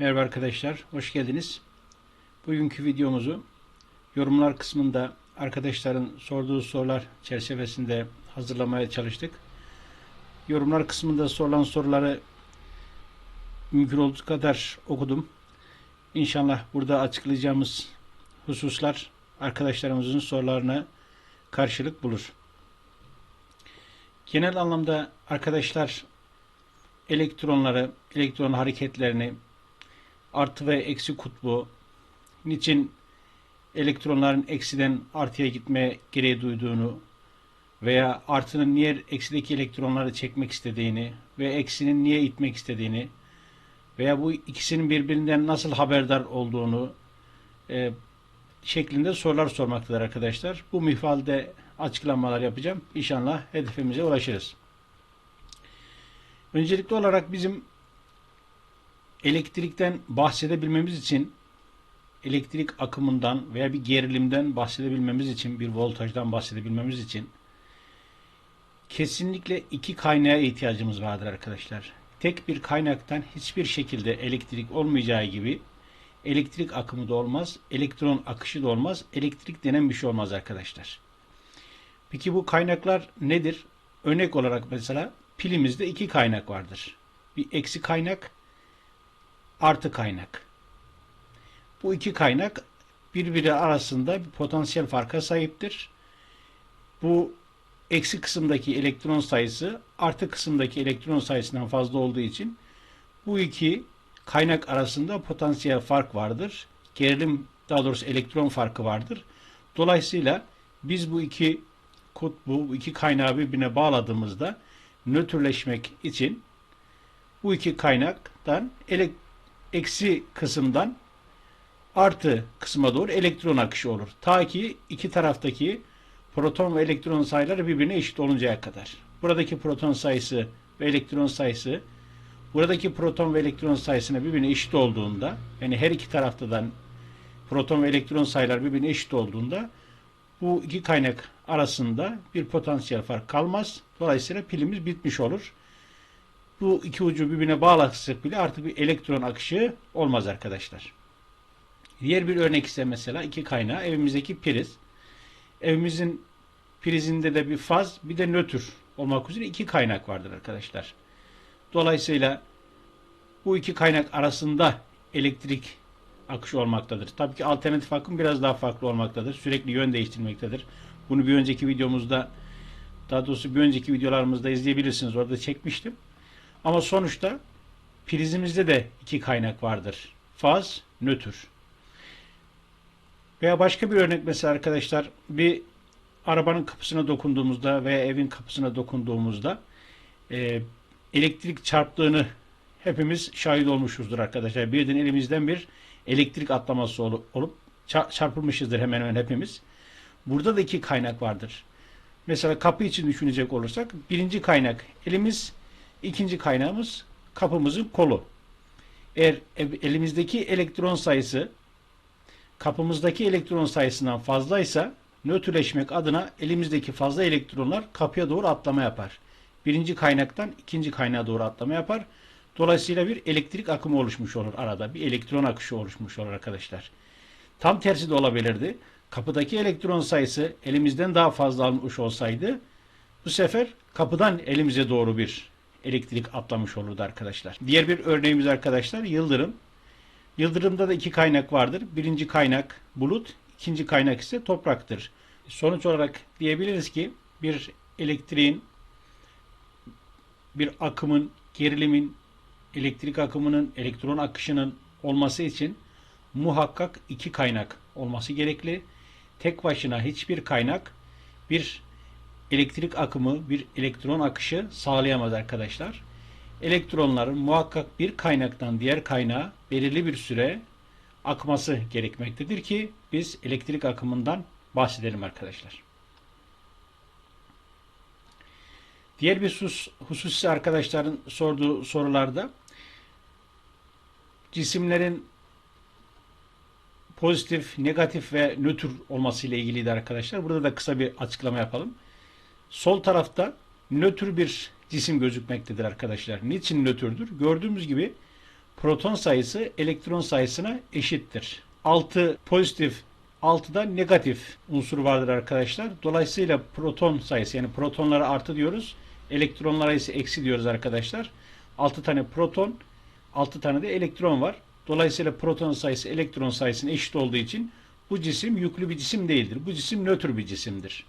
Merhaba arkadaşlar, hoş geldiniz. Bugünkü videomuzu yorumlar kısmında arkadaşların sorduğu sorular çerçevesinde hazırlamaya çalıştık. Yorumlar kısmında sorulan soruları mümkün olduğu kadar okudum. İnşallah burada açıklayacağımız hususlar arkadaşlarımızın sorularına karşılık bulur. Genel anlamda arkadaşlar elektronları, elektron hareketlerini, artı ve eksi kutbu, niçin elektronların eksiden artıya gitme gereği duyduğunu veya artının niye eksideki elektronları çekmek istediğini ve eksinin niye itmek istediğini veya bu ikisinin birbirinden nasıl haberdar olduğunu e, şeklinde sorular sormaktadır arkadaşlar. Bu mihvalde açıklamalar yapacağım. İnşallah hedefimize ulaşırız. Öncelikli olarak bizim elektrikten bahsedebilmemiz için elektrik akımından veya bir gerilimden bahsedebilmemiz için, bir voltajdan bahsedebilmemiz için kesinlikle iki kaynağa ihtiyacımız vardır arkadaşlar. Tek bir kaynaktan hiçbir şekilde elektrik olmayacağı gibi elektrik akımı da olmaz, elektron akışı da olmaz, elektrik denen bir şey olmaz arkadaşlar. Peki bu kaynaklar nedir? Örnek olarak mesela pilimizde iki kaynak vardır. Bir eksi kaynak, artı kaynak. Bu iki kaynak birbiri arasında bir potansiyel farka sahiptir. Bu eksi kısımdaki elektron sayısı artı kısımdaki elektron sayısından fazla olduğu için bu iki kaynak arasında potansiyel fark vardır. Gerilim daha doğrusu elektron farkı vardır. Dolayısıyla biz bu iki kutbu, bu iki kaynağı birbirine bağladığımızda nötrleşmek için bu iki kaynaktan elek eksi kısımdan artı kısma doğru elektron akışı olur. Ta ki iki taraftaki proton ve elektron sayıları birbirine eşit oluncaya kadar. Buradaki proton sayısı ve elektron sayısı buradaki proton ve elektron sayısına birbirine eşit olduğunda yani her iki taraftadan proton ve elektron sayılar birbirine eşit olduğunda bu iki kaynak arasında bir potansiyel fark kalmaz. Dolayısıyla pilimiz bitmiş olur. Bu iki ucu birbirine bağlasak bile artık bir elektron akışı olmaz arkadaşlar. Diğer bir örnek ise mesela iki kaynağı evimizdeki priz. Evimizin prizinde de bir faz bir de nötr olmak üzere iki kaynak vardır arkadaşlar. Dolayısıyla bu iki kaynak arasında elektrik akışı olmaktadır. Tabii ki alternatif akım biraz daha farklı olmaktadır. Sürekli yön değiştirmektedir. Bunu bir önceki videomuzda daha doğrusu bir önceki videolarımızda izleyebilirsiniz. Orada çekmiştim. Ama sonuçta prizimizde de iki kaynak vardır. Faz, nötr. Veya başka bir örnek mesela arkadaşlar bir arabanın kapısına dokunduğumuzda veya evin kapısına dokunduğumuzda e, elektrik çarptığını hepimiz şahit olmuşuzdur arkadaşlar. Birden elimizden bir elektrik atlaması olup çarpılmışızdır hemen hemen hepimiz. Burada da iki kaynak vardır. Mesela kapı için düşünecek olursak birinci kaynak elimiz, ikinci kaynağımız kapımızın kolu. Eğer elimizdeki elektron sayısı kapımızdaki elektron sayısından fazlaysa nötrleşmek adına elimizdeki fazla elektronlar kapıya doğru atlama yapar. Birinci kaynaktan ikinci kaynağa doğru atlama yapar. Dolayısıyla bir elektrik akımı oluşmuş olur arada. Bir elektron akışı oluşmuş olur arkadaşlar. Tam tersi de olabilirdi. Kapıdaki elektron sayısı elimizden daha fazla almış olsaydı bu sefer kapıdan elimize doğru bir elektrik atlamış olurdu arkadaşlar. Diğer bir örneğimiz arkadaşlar yıldırım. Yıldırımda da iki kaynak vardır. Birinci kaynak bulut, ikinci kaynak ise topraktır. Sonuç olarak diyebiliriz ki bir elektriğin, bir akımın, gerilimin, elektrik akımının, elektron akışının olması için muhakkak iki kaynak olması gerekli. Tek başına hiçbir kaynak bir elektrik akımı, bir elektron akışı sağlayamaz arkadaşlar. Elektronların muhakkak bir kaynaktan diğer kaynağa belirli bir süre akması gerekmektedir ki biz elektrik akımından bahsedelim arkadaşlar. Diğer bir husus, husus ise arkadaşların sorduğu sorularda cisimlerin pozitif, negatif ve nötr olması ile ilgiliydi arkadaşlar. Burada da kısa bir açıklama yapalım. Sol tarafta nötr bir cisim gözükmektedir arkadaşlar. Niçin nötrdür? Gördüğümüz gibi proton sayısı elektron sayısına eşittir. 6 pozitif 6 da negatif unsur vardır arkadaşlar. Dolayısıyla proton sayısı yani protonlara artı diyoruz. Elektronlara ise eksi diyoruz arkadaşlar. 6 tane proton 6 tane de elektron var. Dolayısıyla proton sayısı elektron sayısına eşit olduğu için bu cisim yüklü bir cisim değildir. Bu cisim nötr bir cisimdir.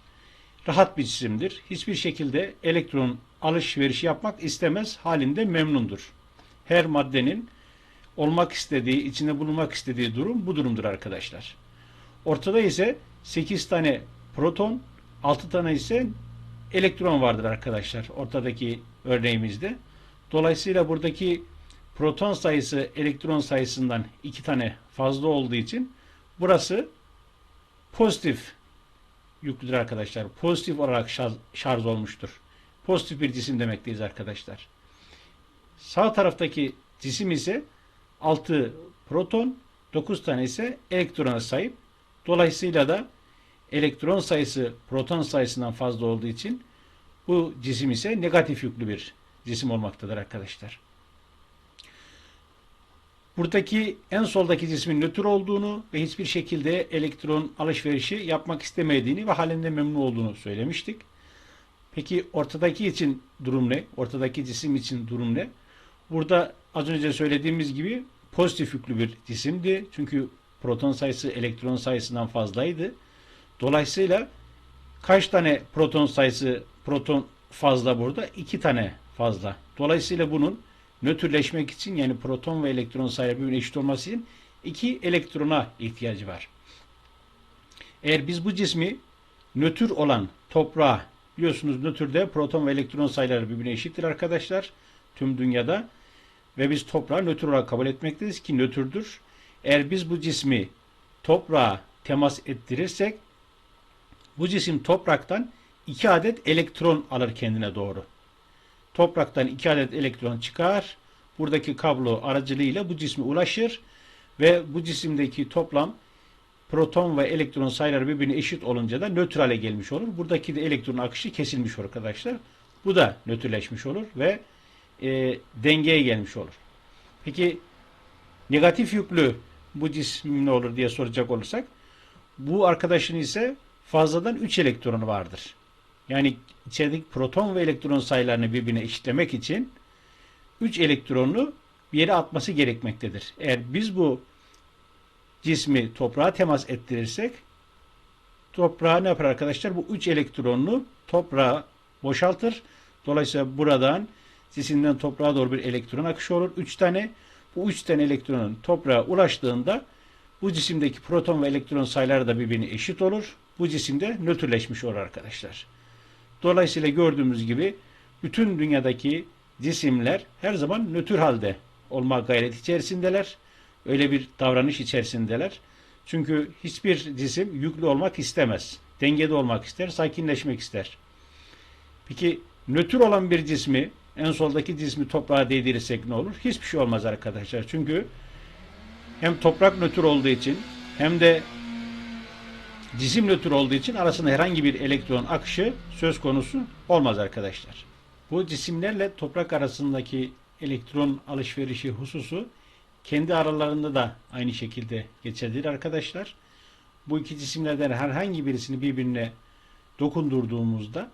Rahat bir cisimdir. Hiçbir şekilde elektron alışverişi yapmak istemez halinde memnundur. Her maddenin olmak istediği, içinde bulunmak istediği durum bu durumdur arkadaşlar. Ortada ise 8 tane proton, 6 tane ise elektron vardır arkadaşlar ortadaki örneğimizde. Dolayısıyla buradaki proton sayısı elektron sayısından 2 tane fazla olduğu için burası pozitif yüklüdür arkadaşlar. Pozitif olarak şarj, şarj olmuştur. Pozitif bir cisim demekteyiz arkadaşlar. Sağ taraftaki cisim ise 6 proton, 9 tane ise elektrona sahip. Dolayısıyla da elektron sayısı proton sayısından fazla olduğu için bu cisim ise negatif yüklü bir cisim olmaktadır arkadaşlar. Buradaki en soldaki cismin nötr olduğunu ve hiçbir şekilde elektron alışverişi yapmak istemediğini ve halinde memnun olduğunu söylemiştik. Peki ortadaki için durum ne? Ortadaki cisim için durum ne? Burada az önce söylediğimiz gibi pozitif yüklü bir cisimdi. Çünkü proton sayısı elektron sayısından fazlaydı. Dolayısıyla kaç tane proton sayısı proton fazla burada? İki tane fazla. Dolayısıyla bunun nötrleşmek için yani proton ve elektron sayıları eşit olması için iki elektrona ihtiyacı var. Eğer biz bu cismi nötr olan toprağa biliyorsunuz nötrde proton ve elektron sayıları birbirine eşittir arkadaşlar. Tüm dünyada ve biz toprağı nötr olarak kabul etmekteyiz ki nötrdür. Eğer biz bu cismi toprağa temas ettirirsek bu cisim topraktan iki adet elektron alır kendine doğru. Topraktan iki adet elektron çıkar. Buradaki kablo aracılığıyla bu cisme ulaşır ve bu cisimdeki toplam proton ve elektron sayıları birbirine eşit olunca da nötr hale gelmiş olur. Buradaki de elektron akışı kesilmiş olur arkadaşlar. Bu da nötrleşmiş olur ve e, dengeye gelmiş olur. Peki negatif yüklü bu cisim ne olur diye soracak olursak bu arkadaşın ise fazladan 3 elektronu vardır. Yani içerideki proton ve elektron sayılarını birbirine eşitlemek için 3 elektronunu bir yere atması gerekmektedir. Eğer biz bu cismi toprağa temas ettirirsek toprağa ne yapar arkadaşlar? Bu 3 elektronunu toprağa boşaltır. Dolayısıyla buradan cisimden toprağa doğru bir elektron akışı olur. 3 tane. Bu 3 tane elektronun toprağa ulaştığında bu cisimdeki proton ve elektron sayıları da birbirine eşit olur. Bu cisimde nötrleşmiş olur arkadaşlar. Dolayısıyla gördüğümüz gibi bütün dünyadaki cisimler her zaman nötr halde olma gayret içerisindeler. Öyle bir davranış içerisindeler. Çünkü hiçbir cisim yüklü olmak istemez. Dengede olmak ister, sakinleşmek ister. Peki nötr olan bir cismi en soldaki cismi toprağa değdirirsek ne olur? Hiçbir şey olmaz arkadaşlar. Çünkü hem toprak nötr olduğu için hem de cisim nötr olduğu için arasında herhangi bir elektron akışı söz konusu olmaz arkadaşlar. Bu cisimlerle toprak arasındaki elektron alışverişi hususu kendi aralarında da aynı şekilde geçerlidir arkadaşlar. Bu iki cisimlerden herhangi birisini birbirine dokundurduğumuzda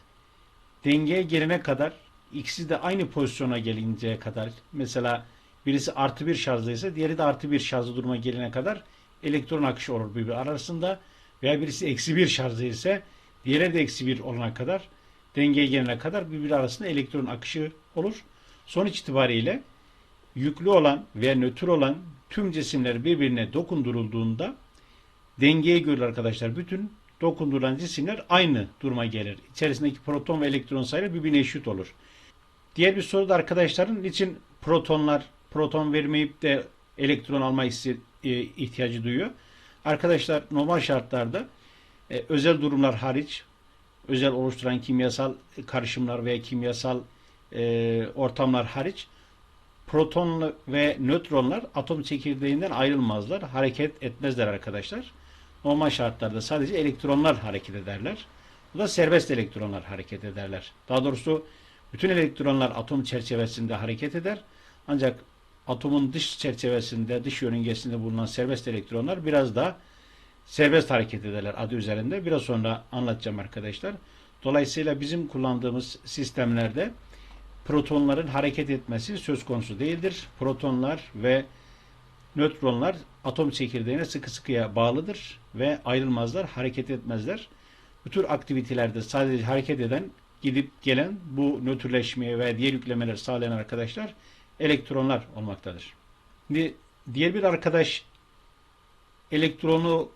dengeye gelene kadar ikisi de aynı pozisyona gelinceye kadar mesela birisi artı bir şarjdaysa diğeri de artı bir şarjlı duruma gelene kadar elektron akışı olur birbiri arasında veya birisi eksi bir şarjda ise diğeri de eksi bir olana kadar dengeye gelene kadar birbiri arasında elektron akışı olur. Sonuç itibariyle yüklü olan veya nötr olan tüm cisimler birbirine dokundurulduğunda dengeye göre arkadaşlar bütün dokundurulan cisimler aynı duruma gelir. İçerisindeki proton ve elektron sayıları birbirine eşit olur. Diğer bir soru da arkadaşların için protonlar proton vermeyip de elektron alma e, ihtiyacı duyuyor. Arkadaşlar normal şartlarda e, özel durumlar hariç özel oluşturan kimyasal karışımlar veya kimyasal e, ortamlar hariç proton ve nötronlar atom çekirdeğinden ayrılmazlar. Hareket etmezler arkadaşlar. Normal şartlarda sadece elektronlar hareket ederler. Bu da serbest elektronlar hareket ederler. Daha doğrusu bütün elektronlar atom çerçevesinde hareket eder. Ancak atomun dış çerçevesinde, dış yörüngesinde bulunan serbest elektronlar biraz daha serbest hareket ederler adı üzerinde. Biraz sonra anlatacağım arkadaşlar. Dolayısıyla bizim kullandığımız sistemlerde protonların hareket etmesi söz konusu değildir. Protonlar ve nötronlar atom çekirdeğine sıkı sıkıya bağlıdır ve ayrılmazlar, hareket etmezler. Bu tür aktivitelerde sadece hareket eden, gidip gelen bu nötrleşmeye ve diğer yüklemeler sağlayan arkadaşlar elektronlar olmaktadır. Şimdi diğer bir arkadaş elektronu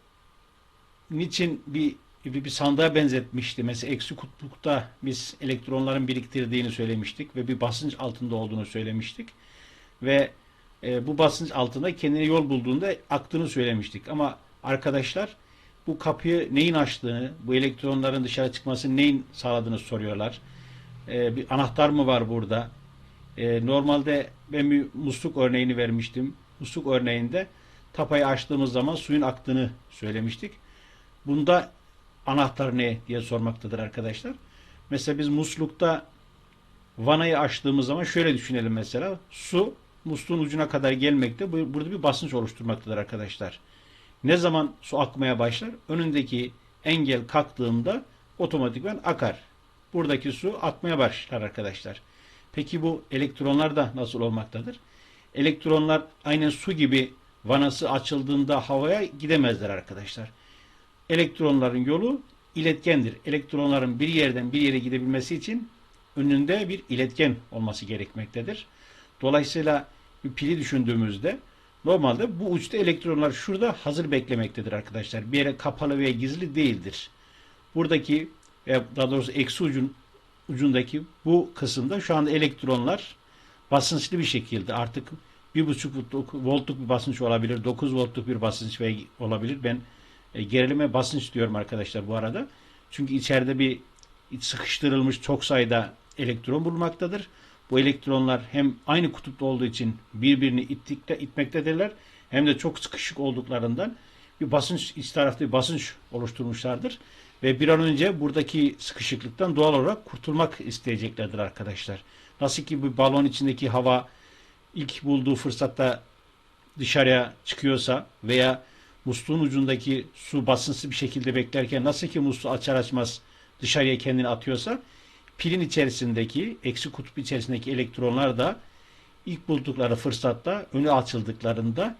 niçin bir bir, bir sandığa benzetmişti. Mesela eksi kutlukta biz elektronların biriktirdiğini söylemiştik ve bir basınç altında olduğunu söylemiştik. Ve e, bu basınç altında kendine yol bulduğunda aktığını söylemiştik. Ama arkadaşlar bu kapıyı neyin açtığını, bu elektronların dışarı çıkmasını neyin sağladığını soruyorlar. E, bir anahtar mı var burada? E, normalde ben bir musluk örneğini vermiştim. Musluk örneğinde tapayı açtığımız zaman suyun aktığını söylemiştik. Bunda anahtar ne diye sormaktadır arkadaşlar. Mesela biz muslukta vanayı açtığımız zaman şöyle düşünelim mesela. Su musluğun ucuna kadar gelmekte. Burada bir basınç oluşturmaktadır arkadaşlar. Ne zaman su akmaya başlar? Önündeki engel kalktığında otomatikman akar. Buradaki su akmaya başlar arkadaşlar. Peki bu elektronlar da nasıl olmaktadır? Elektronlar aynen su gibi vanası açıldığında havaya gidemezler arkadaşlar. Elektronların yolu iletkendir. Elektronların bir yerden bir yere gidebilmesi için önünde bir iletken olması gerekmektedir. Dolayısıyla bir pili düşündüğümüzde normalde bu uçta elektronlar şurada hazır beklemektedir arkadaşlar. Bir yere kapalı veya gizli değildir. Buradaki daha doğrusu eksi ucun ucundaki bu kısımda şu anda elektronlar basınçlı bir şekilde artık bir buçuk voltluk bir basınç olabilir, 9 voltluk bir basınç olabilir. Ben e, gerilime basınç diyorum arkadaşlar bu arada. Çünkü içeride bir sıkıştırılmış çok sayıda elektron bulunmaktadır. Bu elektronlar hem aynı kutupta olduğu için birbirini ittikte, itmektedirler hem de çok sıkışık olduklarından bir basınç, iç tarafta bir basınç oluşturmuşlardır. Ve bir an önce buradaki sıkışıklıktan doğal olarak kurtulmak isteyeceklerdir arkadaşlar. Nasıl ki bu balon içindeki hava ilk bulduğu fırsatta dışarıya çıkıyorsa veya musluğun ucundaki su basınsız bir şekilde beklerken nasıl ki musluğu açar açmaz dışarıya kendini atıyorsa pilin içerisindeki eksi kutup içerisindeki elektronlar da ilk buldukları fırsatta önü açıldıklarında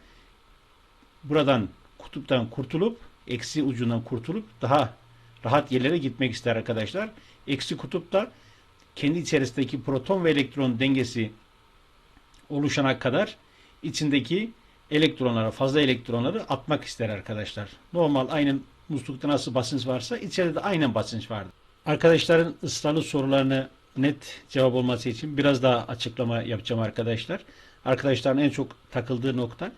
buradan kutuptan kurtulup eksi ucundan kurtulup daha rahat yerlere gitmek ister arkadaşlar. Eksi kutup da kendi içerisindeki proton ve elektron dengesi oluşana kadar içindeki elektronları, fazla elektronları atmak ister arkadaşlar. Normal aynen muslukta nasıl basınç varsa içeride de aynen basınç vardır. Arkadaşların ısrarlı sorularını net cevap olması için biraz daha açıklama yapacağım arkadaşlar. Arkadaşların en çok takıldığı nokta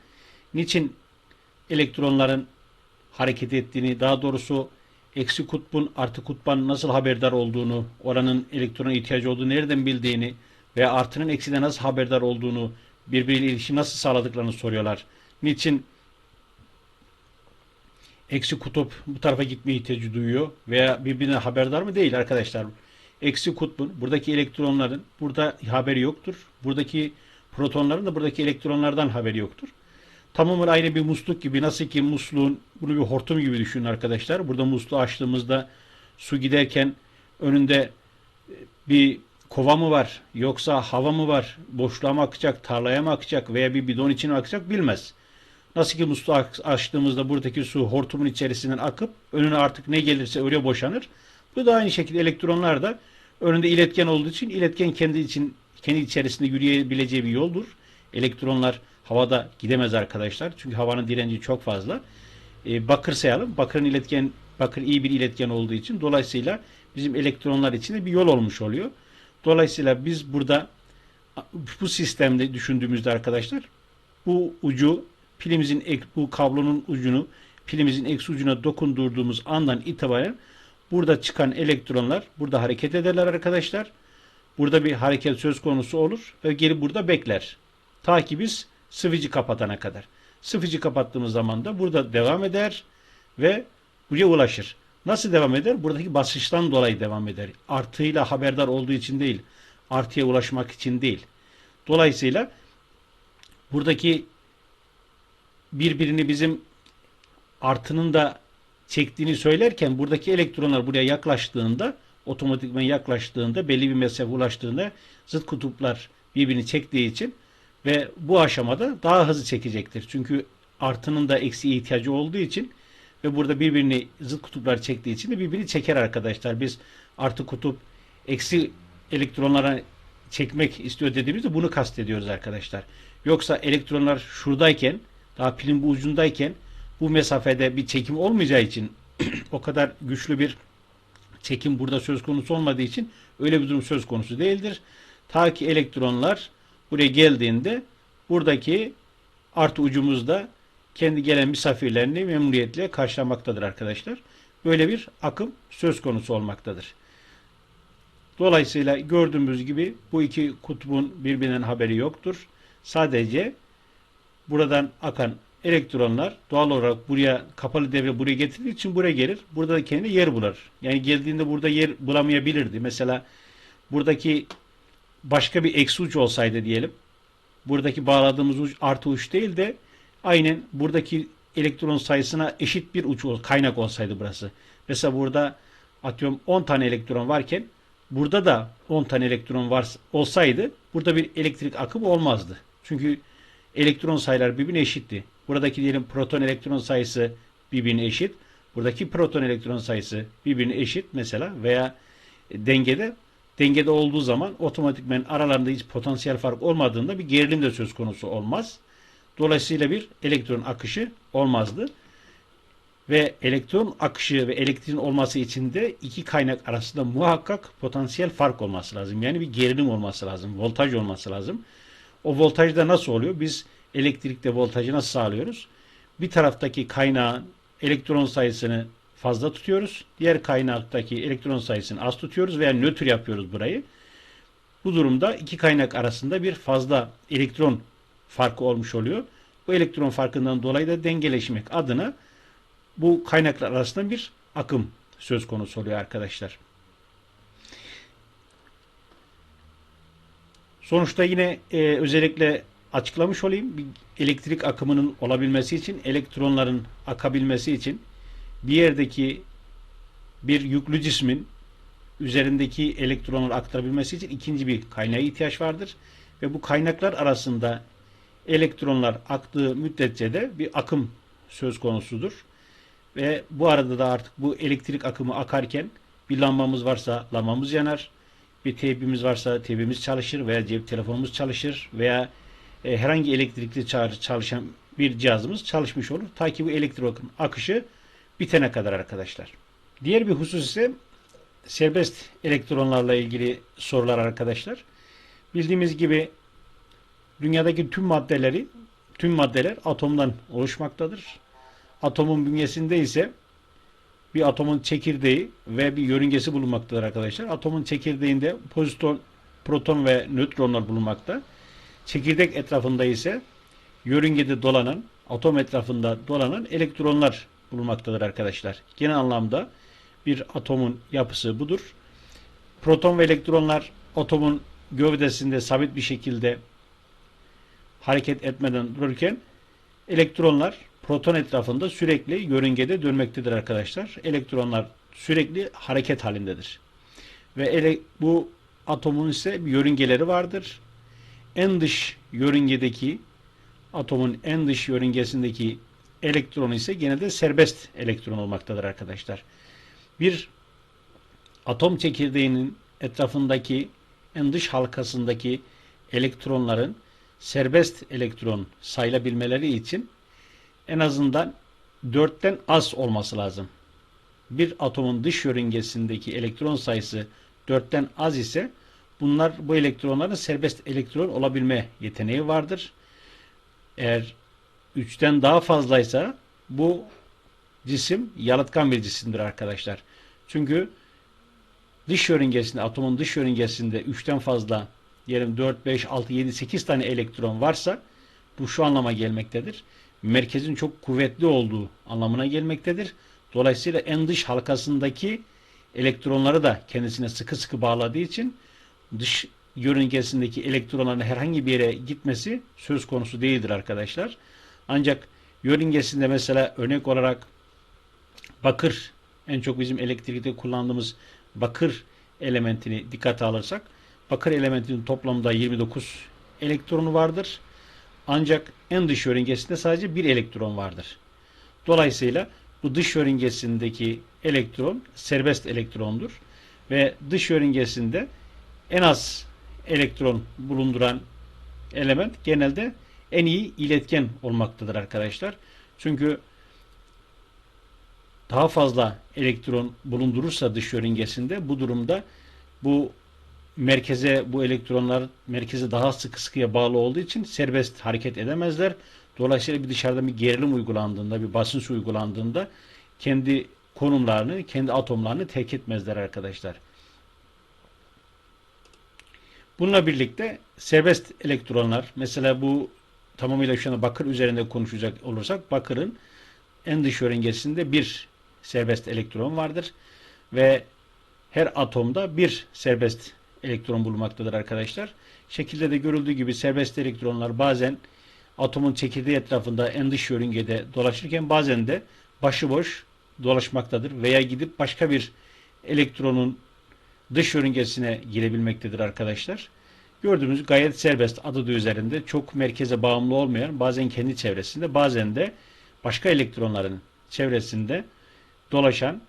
niçin elektronların hareket ettiğini, daha doğrusu eksi kutbun artı kutban nasıl haberdar olduğunu, oranın elektrona ihtiyacı olduğunu nereden bildiğini veya artının eksiden nasıl haberdar olduğunu, birbiriyle ilişki nasıl sağladıklarını soruyorlar. Niçin eksi kutup bu tarafa gitme ihtiyacı duyuyor veya birbirine haberdar mı? Değil arkadaşlar. Eksi kutbun buradaki elektronların burada haberi yoktur. Buradaki protonların da buradaki elektronlardan haberi yoktur. Tamamen aynı bir musluk gibi nasıl ki musluğun bunu bir hortum gibi düşünün arkadaşlar. Burada musluğu açtığımızda su giderken önünde bir kova mı var yoksa hava mı var boşluğa mı akacak tarlaya mı akacak veya bir bidon içine akacak bilmez. Nasıl ki musluğu açtığımızda buradaki su hortumun içerisinden akıp önüne artık ne gelirse öyle boşanır. Bu da aynı şekilde elektronlar da önünde iletken olduğu için iletken kendi için kendi içerisinde yürüyebileceği bir yoldur. Elektronlar havada gidemez arkadaşlar. Çünkü havanın direnci çok fazla. E, bakır sayalım. Bakırın iletken bakır iyi bir iletken olduğu için dolayısıyla bizim elektronlar için de bir yol olmuş oluyor. Dolayısıyla biz burada bu sistemde düşündüğümüzde arkadaşlar bu ucu pilimizin bu kablonun ucunu pilimizin eksi ucuna dokundurduğumuz andan itibaren burada çıkan elektronlar burada hareket ederler arkadaşlar. Burada bir hareket söz konusu olur ve geri burada bekler. Ta ki biz sıvıcı kapatana kadar. Sıvıcı kapattığımız zaman da burada devam eder ve buraya ulaşır. Nasıl devam eder? Buradaki basınçtan dolayı devam eder. Artıyla haberdar olduğu için değil. Artıya ulaşmak için değil. Dolayısıyla buradaki birbirini bizim artının da çektiğini söylerken buradaki elektronlar buraya yaklaştığında otomatikman yaklaştığında belli bir mesafe ulaştığında zıt kutuplar birbirini çektiği için ve bu aşamada daha hızlı çekecektir. Çünkü artının da eksiye ihtiyacı olduğu için ve burada birbirini zıt kutuplar çektiği için de birbirini çeker arkadaşlar. Biz artı kutup eksi elektronlara çekmek istiyor dediğimizde bunu kastediyoruz arkadaşlar. Yoksa elektronlar şuradayken daha pilin bu ucundayken bu mesafede bir çekim olmayacağı için o kadar güçlü bir çekim burada söz konusu olmadığı için öyle bir durum söz konusu değildir. Ta ki elektronlar buraya geldiğinde buradaki artı ucumuzda kendi gelen misafirlerini memnuniyetle karşılamaktadır arkadaşlar. Böyle bir akım söz konusu olmaktadır. Dolayısıyla gördüğümüz gibi bu iki kutbun birbirinden haberi yoktur. Sadece buradan akan elektronlar doğal olarak buraya kapalı devre buraya getirdiği için buraya gelir. Burada da kendine yer bular. Yani geldiğinde burada yer bulamayabilirdi. Mesela buradaki başka bir eksi uç olsaydı diyelim. Buradaki bağladığımız uç artı uç değil de aynen buradaki elektron sayısına eşit bir uç kaynak olsaydı burası. Mesela burada atıyorum 10 tane elektron varken burada da 10 tane elektron var olsaydı burada bir elektrik akımı olmazdı. Çünkü elektron sayılar birbirine eşitti. Buradaki diyelim proton elektron sayısı birbirine eşit. Buradaki proton elektron sayısı birbirine eşit mesela veya dengede dengede olduğu zaman otomatikmen aralarında hiç potansiyel fark olmadığında bir gerilim de söz konusu olmaz. Dolayısıyla bir elektron akışı olmazdı. Ve elektron akışı ve elektriğin olması için de iki kaynak arasında muhakkak potansiyel fark olması lazım. Yani bir gerilim olması lazım, voltaj olması lazım. O voltaj da nasıl oluyor? Biz elektrikte voltajı nasıl sağlıyoruz? Bir taraftaki kaynağın elektron sayısını fazla tutuyoruz. Diğer kaynaktaki elektron sayısını az tutuyoruz veya nötr yapıyoruz burayı. Bu durumda iki kaynak arasında bir fazla elektron farkı olmuş oluyor. Bu elektron farkından dolayı da dengeleşmek adına bu kaynaklar arasında bir akım söz konusu oluyor arkadaşlar. Sonuçta yine e, özellikle açıklamış olayım. Bir elektrik akımının olabilmesi için, elektronların akabilmesi için bir yerdeki bir yüklü cismin üzerindeki elektronları aktarabilmesi için ikinci bir kaynağa ihtiyaç vardır. Ve bu kaynaklar arasında elektronlar aktığı müddetçe de bir akım söz konusudur. Ve bu arada da artık bu elektrik akımı akarken bir lambamız varsa lambamız yanar. Bir teybimiz varsa teybimiz çalışır veya cep telefonumuz çalışır veya e, herhangi elektrikli çalışan bir cihazımız çalışmış olur. Ta ki bu elektrik akışı bitene kadar arkadaşlar. Diğer bir husus ise serbest elektronlarla ilgili sorular arkadaşlar. Bildiğimiz gibi dünyadaki tüm maddeleri tüm maddeler atomdan oluşmaktadır. Atomun bünyesinde ise bir atomun çekirdeği ve bir yörüngesi bulunmaktadır arkadaşlar. Atomun çekirdeğinde poziton, proton ve nötronlar bulunmakta. Çekirdek etrafında ise yörüngede dolanan, atom etrafında dolanan elektronlar bulunmaktadır arkadaşlar. Genel anlamda bir atomun yapısı budur. Proton ve elektronlar atomun gövdesinde sabit bir şekilde hareket etmeden dururken elektronlar proton etrafında sürekli yörüngede dönmektedir arkadaşlar. Elektronlar sürekli hareket halindedir. Ve ele, bu atomun ise yörüngeleri vardır. En dış yörüngedeki atomun en dış yörüngesindeki elektron ise genelde serbest elektron olmaktadır arkadaşlar. Bir atom çekirdeğinin etrafındaki en dış halkasındaki elektronların serbest elektron sayılabilmeleri için en azından dörtten az olması lazım. Bir atomun dış yörüngesindeki elektron sayısı dörtten az ise bunlar bu elektronların serbest elektron olabilme yeteneği vardır. Eğer 3'ten daha fazlaysa bu cisim yalıtkan bir cisimdir arkadaşlar. Çünkü dış yörüngesinde, atomun dış yörüngesinde 3'ten fazla diyelim 4, 5, 6, 7, 8 tane elektron varsa bu şu anlama gelmektedir. Merkezin çok kuvvetli olduğu anlamına gelmektedir. Dolayısıyla en dış halkasındaki elektronları da kendisine sıkı sıkı bağladığı için dış yörüngesindeki elektronların herhangi bir yere gitmesi söz konusu değildir arkadaşlar. Ancak yörüngesinde mesela örnek olarak bakır en çok bizim elektrikte kullandığımız bakır elementini dikkate alırsak bakır elementinin toplamda 29 elektronu vardır. Ancak en dış yörüngesinde sadece bir elektron vardır. Dolayısıyla bu dış yörüngesindeki elektron serbest elektrondur ve dış yörüngesinde en az elektron bulunduran element genelde en iyi iletken olmaktadır arkadaşlar. Çünkü daha fazla elektron bulundurursa dış yörüngesinde bu durumda bu merkeze bu elektronlar merkeze daha sıkı sıkıya bağlı olduğu için serbest hareket edemezler. Dolayısıyla bir dışarıda bir gerilim uygulandığında, bir basınç uygulandığında kendi konumlarını, kendi atomlarını terk etmezler arkadaşlar. Bununla birlikte serbest elektronlar, mesela bu tamamıyla şu anda bakır üzerinde konuşacak olursak, bakırın en dış yörüngesinde bir serbest elektron vardır ve her atomda bir serbest elektron bulunmaktadır arkadaşlar. Şekilde de görüldüğü gibi serbest elektronlar bazen atomun çekirdeği etrafında en dış yörüngede dolaşırken bazen de başıboş dolaşmaktadır veya gidip başka bir elektronun dış yörüngesine girebilmektedir arkadaşlar. Gördüğümüz gayet serbest adı da üzerinde çok merkeze bağımlı olmayan bazen kendi çevresinde bazen de başka elektronların çevresinde dolaşan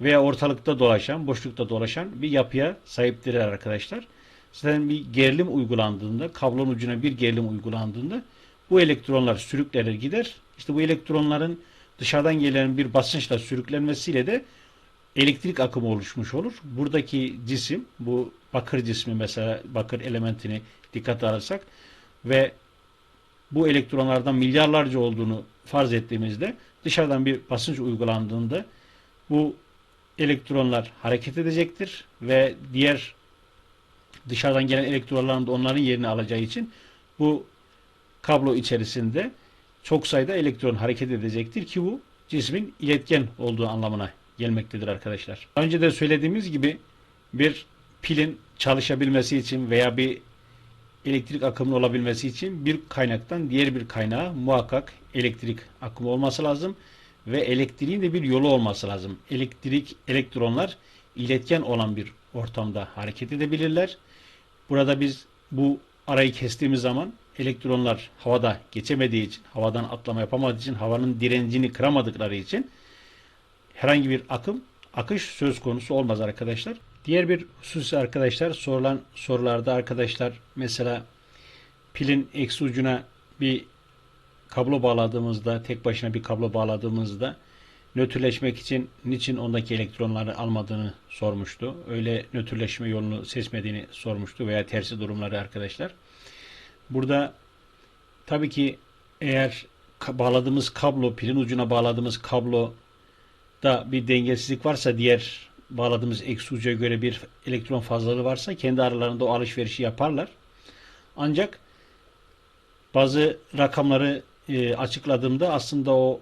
veya ortalıkta dolaşan, boşlukta dolaşan bir yapıya sahiptir arkadaşlar. Zaten bir gerilim uygulandığında, kablonun ucuna bir gerilim uygulandığında bu elektronlar sürüklenir gider. İşte bu elektronların dışarıdan gelen bir basınçla sürüklenmesiyle de elektrik akımı oluşmuş olur. Buradaki cisim, bu bakır cismi mesela bakır elementini dikkate alırsak ve bu elektronlardan milyarlarca olduğunu farz ettiğimizde dışarıdan bir basınç uygulandığında bu elektronlar hareket edecektir ve diğer dışarıdan gelen elektronların da onların yerini alacağı için bu kablo içerisinde çok sayıda elektron hareket edecektir ki bu cismin iletken olduğu anlamına gelmektedir arkadaşlar. Daha önce de söylediğimiz gibi bir pilin çalışabilmesi için veya bir elektrik akımı olabilmesi için bir kaynaktan diğer bir kaynağa muhakkak elektrik akımı olması lazım ve elektriğin de bir yolu olması lazım. Elektrik, elektronlar iletken olan bir ortamda hareket edebilirler. Burada biz bu arayı kestiğimiz zaman elektronlar havada geçemediği için, havadan atlama yapamadığı için, havanın direncini kıramadıkları için herhangi bir akım, akış söz konusu olmaz arkadaşlar. Diğer bir husus arkadaşlar sorulan sorularda arkadaşlar mesela pilin eksi ucuna bir kablo bağladığımızda, tek başına bir kablo bağladığımızda nötrleşmek için niçin ondaki elektronları almadığını sormuştu. Öyle nötrleşme yolunu seçmediğini sormuştu veya tersi durumları arkadaşlar. Burada tabii ki eğer bağladığımız kablo, pilin ucuna bağladığımız kablo da bir dengesizlik varsa diğer bağladığımız eksi göre bir elektron fazlalığı varsa kendi aralarında o alışverişi yaparlar. Ancak bazı rakamları e, açıkladığımda aslında o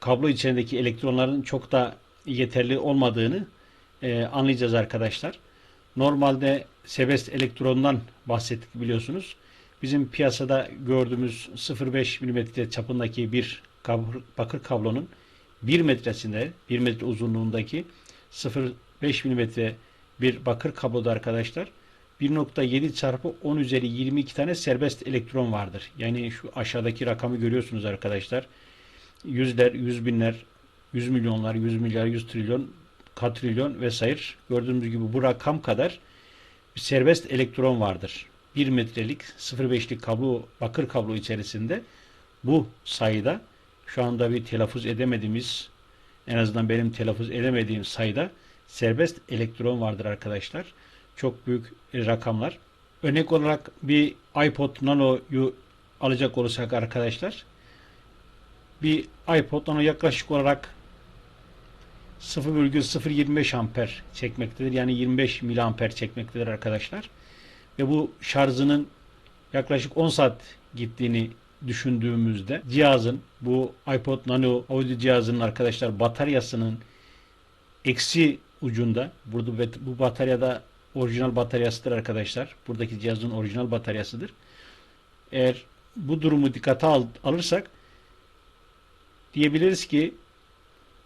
kablo içerisindeki elektronların çok da yeterli olmadığını e, anlayacağız arkadaşlar. Normalde serbest elektrondan bahsettik biliyorsunuz. Bizim piyasada gördüğümüz 0.5 mm çapındaki bir bakır kablonun 1 metresinde 1 metre uzunluğundaki 0.5 mm bir bakır kabloda arkadaşlar 1.7 çarpı 10 üzeri 22 tane serbest elektron vardır. Yani şu aşağıdaki rakamı görüyorsunuz arkadaşlar. Yüzler, yüz binler, yüz milyonlar, yüz milyar, yüz trilyon, katrilyon vesaire. Gördüğümüz gibi bu rakam kadar bir serbest elektron vardır. 1 metrelik 0.5'lik kablo, bakır kablo içerisinde bu sayıda şu anda bir telaffuz edemediğimiz en azından benim telaffuz edemediğim sayıda serbest elektron vardır arkadaşlar. Çok büyük rakamlar. Örnek olarak bir iPod Nano'yu alacak olursak arkadaşlar bir iPod Nano yaklaşık olarak 0,025 amper çekmektedir. Yani 25 miliamper çekmektedir arkadaşlar. Ve bu şarjının yaklaşık 10 saat gittiğini düşündüğümüzde cihazın bu iPod Nano audio cihazının arkadaşlar bataryasının eksi ucunda burada bu bataryada orijinal bataryasıdır arkadaşlar. Buradaki cihazın orijinal bataryasıdır. Eğer bu durumu dikkate al- alırsak diyebiliriz ki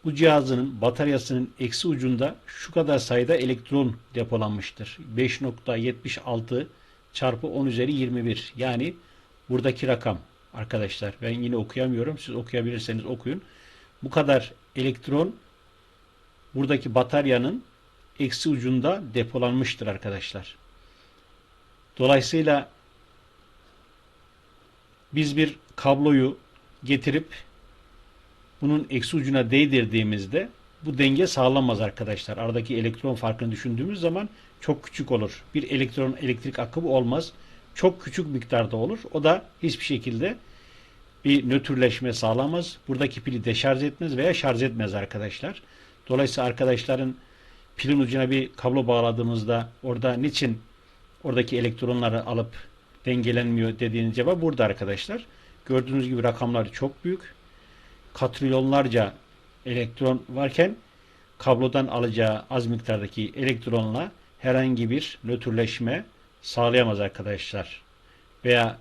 bu cihazının bataryasının eksi ucunda şu kadar sayıda elektron depolanmıştır. 5.76 çarpı 10 üzeri 21. Yani buradaki rakam arkadaşlar. Ben yine okuyamıyorum. Siz okuyabilirseniz okuyun. Bu kadar elektron buradaki bataryanın eksi ucunda depolanmıştır arkadaşlar. Dolayısıyla biz bir kabloyu getirip bunun eksi ucuna değdirdiğimizde bu denge sağlanmaz arkadaşlar. Aradaki elektron farkını düşündüğümüz zaman çok küçük olur. Bir elektron elektrik akımı olmaz. Çok küçük miktarda olur. O da hiçbir şekilde bir nötrleşme sağlamaz. Buradaki pili deşarj etmez veya şarj etmez arkadaşlar. Dolayısıyla arkadaşların pilin ucuna bir kablo bağladığımızda orada niçin oradaki elektronları alıp dengelenmiyor dediğiniz cevap burada arkadaşlar. Gördüğünüz gibi rakamlar çok büyük. Katrilyonlarca elektron varken kablodan alacağı az miktardaki elektronla herhangi bir nötrleşme sağlayamaz arkadaşlar. Veya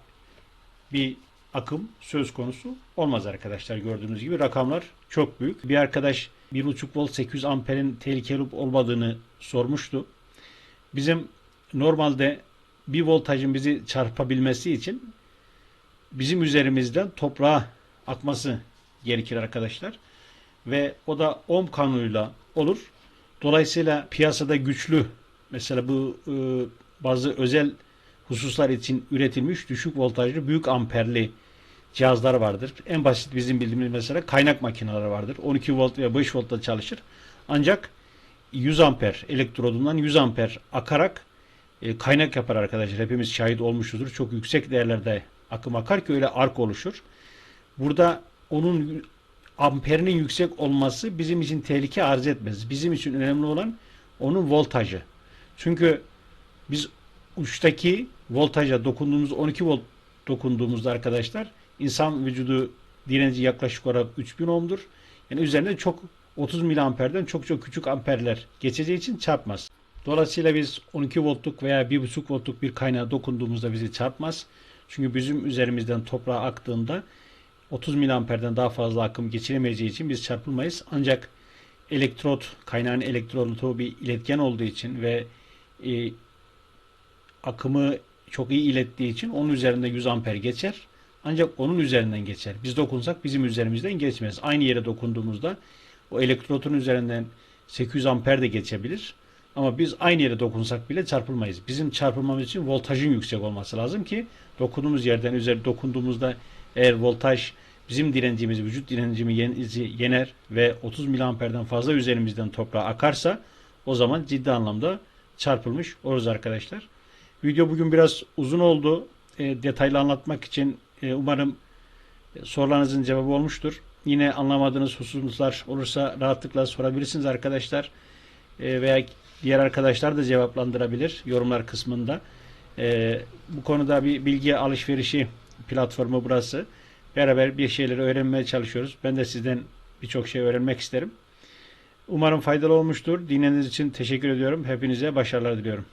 bir akım söz konusu olmaz arkadaşlar. Gördüğünüz gibi rakamlar çok büyük. Bir arkadaş 1.5 volt 800 amperin tehlikeli olup olmadığını sormuştu. Bizim normalde bir voltajın bizi çarpabilmesi için bizim üzerimizden toprağa akması gerekir arkadaşlar. Ve o da ohm kanunuyla olur. Dolayısıyla piyasada güçlü mesela bu e, bazı özel hususlar için üretilmiş düşük voltajlı büyük amperli cihazlar vardır. En basit bizim bildiğimiz mesela kaynak makineleri vardır. 12 volt veya 5 voltta çalışır. Ancak 100 amper elektrodundan 100 amper akarak e, kaynak yapar arkadaşlar. Hepimiz şahit olmuşuzdur. Çok yüksek değerlerde akım akar ki öyle ark oluşur. Burada onun amperinin yüksek olması bizim için tehlike arz etmez. Bizim için önemli olan onun voltajı. Çünkü biz uçtaki voltaja dokunduğumuz 12 volt dokunduğumuzda arkadaşlar insan vücudu direnci yaklaşık olarak 3000 ohm'dur. Yani üzerinde çok 30 miliamperden çok çok küçük amperler geçeceği için çarpmaz. Dolayısıyla biz 12 voltluk veya 1.5 voltluk bir kaynağa dokunduğumuzda bizi çarpmaz. Çünkü bizim üzerimizden toprağa aktığında 30 miliamperden daha fazla akım geçiremeyeceği için biz çarpılmayız. Ancak elektrot, kaynağın elektrotu bir iletken olduğu için ve e, akımı çok iyi ilettiği için onun üzerinde 100 amper geçer. Ancak onun üzerinden geçer. Biz dokunsak bizim üzerimizden geçmez. Aynı yere dokunduğumuzda o elektrotun üzerinden 800 amper de geçebilir. Ama biz aynı yere dokunsak bile çarpılmayız. Bizim çarpılmamız için voltajın yüksek olması lazım ki dokunduğumuz yerden üzeri dokunduğumuzda eğer voltaj bizim direncimiz, vücut direncimizi yener ve 30 miliamperden fazla üzerimizden toprağa akarsa o zaman ciddi anlamda çarpılmış oluruz arkadaşlar. Video bugün biraz uzun oldu. E, detaylı anlatmak için e, umarım sorularınızın cevabı olmuştur. Yine anlamadığınız hususlar olursa rahatlıkla sorabilirsiniz arkadaşlar. E, veya diğer arkadaşlar da cevaplandırabilir yorumlar kısmında. E, bu konuda bir bilgi alışverişi platformu burası. Beraber bir şeyleri öğrenmeye çalışıyoruz. Ben de sizden birçok şey öğrenmek isterim. Umarım faydalı olmuştur. Dinlediğiniz için teşekkür ediyorum. Hepinize başarılar diliyorum.